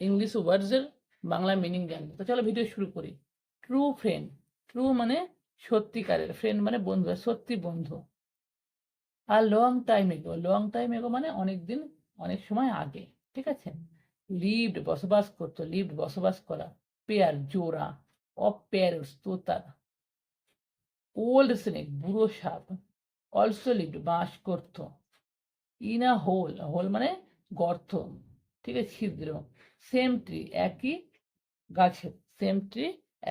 English ওয়ার্ডসের Bangla meaning জানব তো চলো ভিডিও শুরু করি। ট্রু ফ্রেন্ড ট্রু মানে সত্যিকারের ফ্রেন্ড মানে বন্ধু সত্যি বন্ধু। আর long time ago long time ago মানে অনেক দিন অনেক সময় আগে। ঠিক আছে? লিভড বসবাস করতো। লিভড বসবাস করা। পেয়ার, জোড়া। অফ প্যারস তোতার ওল্ড স্নেক বুড়ো সাপ। অলসো লিভড বাস করতো। ইন আ হোল হোল মানে গর্ত। ঠিক আছে? ছিদ্র। সেম ট্রি একই গাছের সেম ট্রি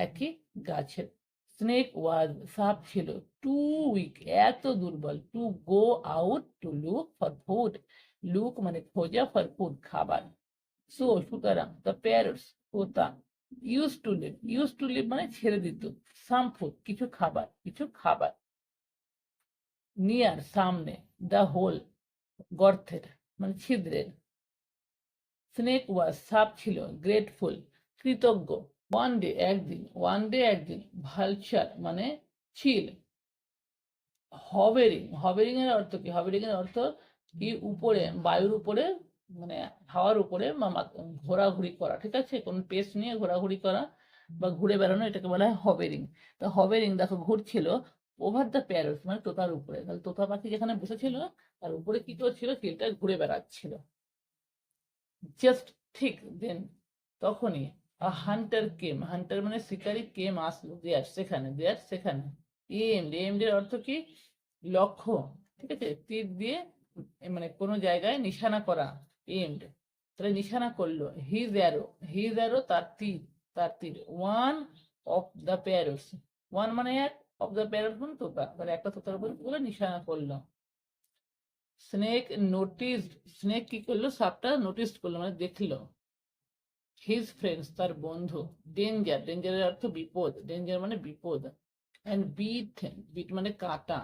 একই গাছের। স্নেক ওয়াজ সাপ ছিল। টু উইক এত দুর্বল। To go out to look for food look মানে খোঁজা ফর ফুড খাবার। সো সুতরাং the parrots Tota used to leave used to leave মানে ছেড়ে দিত। সাম ফুড কিছু খাবার কিছু খাবার। নিয়ার সামনে দ্য হোল গর্তের মানে ছিদ্রের। স্নেক ওয়াজ সাপ ছিল, গ্রেটফুল, কৃতজ্ঞ ওয়ান ডে একদিন ওয়ান ডে একদিন ভালচার মানে চিল হবেরিং হবেরিং এর অর্থ কি? হবেরিং এর অর্থ কি? উপরে, বায়ুর উপরে মানে হাওয়ার উপরে ঘোরাঘুরি করা, ঠিক আছে? কোন পেস নিয়ে ঘোরাঘুরি করা, বা ঘুরে বেড়ানো, এটাকে বলা হয় হবেরিং তো হবেরিং দেখো, ঘুরছিল ওভার দ্য প্যারোস মানে তোতার উপরে। তাহলে তোতা পাখি যেখানে বসেছিল, তার উপরে কি করছিল? চিলটা ঘুরে বেড়াচ্ছিল। জাস্ট ঠিক দেন তখনই হান্টার কেম হান্টার মানে শিকারি কেম আসলো দেয়ার সেখানে দেয়ার সেখানে। এম এম এর অর্থ কি? লক্ষ্য, ঠিক আছে? তীর দিয়ে মানে কোনো জায়গায় নিশানা করা এমড তাহলে নিশানা করল হিজ অ্যারো হিজ অ্যারো তার তীর তার তীর। One of the parrots one মানে এক অফ দ্য প্যারোস মানে তোতা মানে একটা তোতার উপর নিশানা করল। স্নেক নোটিস স্নেক কি করল? সাপটা নোটিস করল মানে দেখল। হিজ ফ্রেন্ডস তার বন্ধু ডেঞ্জার ডেঞ্জারের অর্থ বিপদ ডেঞ্জার মানে বিপদ। অ্যান্ড বিট বিট মানে কাটা।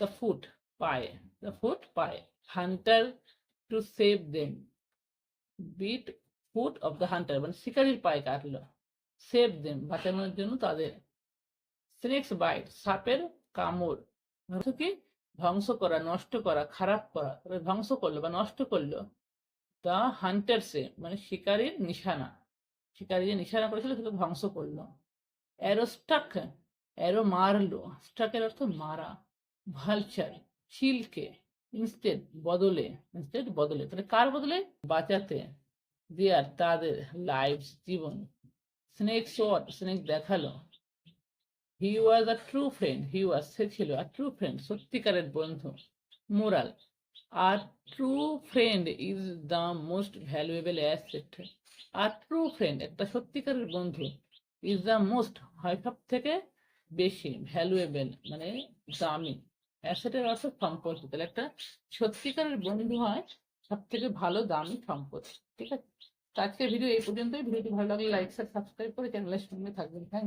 দ্য ফুট পায়ে। দ্য ফুট পায়ে। Hunter to save them bit foot of the hunter মানে শিকারির পায়ে কাটলো। সেভ দেম বাঁচানোর জন্য তাদের। স্নেক্স বাইট সাপের কামড়। কি? ধ্বংস করা, নষ্ট করা, খারাপ করা ধ্বংস করল বা নষ্ট করল দ্য হান্টারসে মানে শিকারীর নিশানা। শিকারী যে নিশানা করেছিল সেটা ধ্বংস করল। অ্যারো স্টাক অ্যারো মারলো। স্টাকের অর্থ মারা। ভালচার চিলকে ইনস্টেড বদলে ইনস্টেড বদলে। তাহলে কার বদলে? বাঁচাতে। দেয়ার তাদের লাইফ জীবন। স্নেক শট স্নেক দেখাল। He was a true friend he ওয়াজ সে ছিল আ ট্রু ফ্রেন্ড সত্যিকারের বন্ধু moral R true friend is the most valuable asset R true friend একটা সত্যিকারের বন্ধু ইজ দ্য মোস্ট হয় সব থেকে বেশি ভ্যালুয়েবল মানে দামি অ্যাসেটের অর্থ সম্পত্তি। তাহলে একটা সত্যিকারের বন্ধু হয় সব থেকে ভালো, দামি সম্পত্তি। ঠিক আছে? আজকের ভিডিও এই পর্যন্তই। ভিডিওটি ভালো লাগলে লাইক সাবস্ক্রাইব করে চ্যানেলের সঙ্গে থাকবেন। থ্যাংক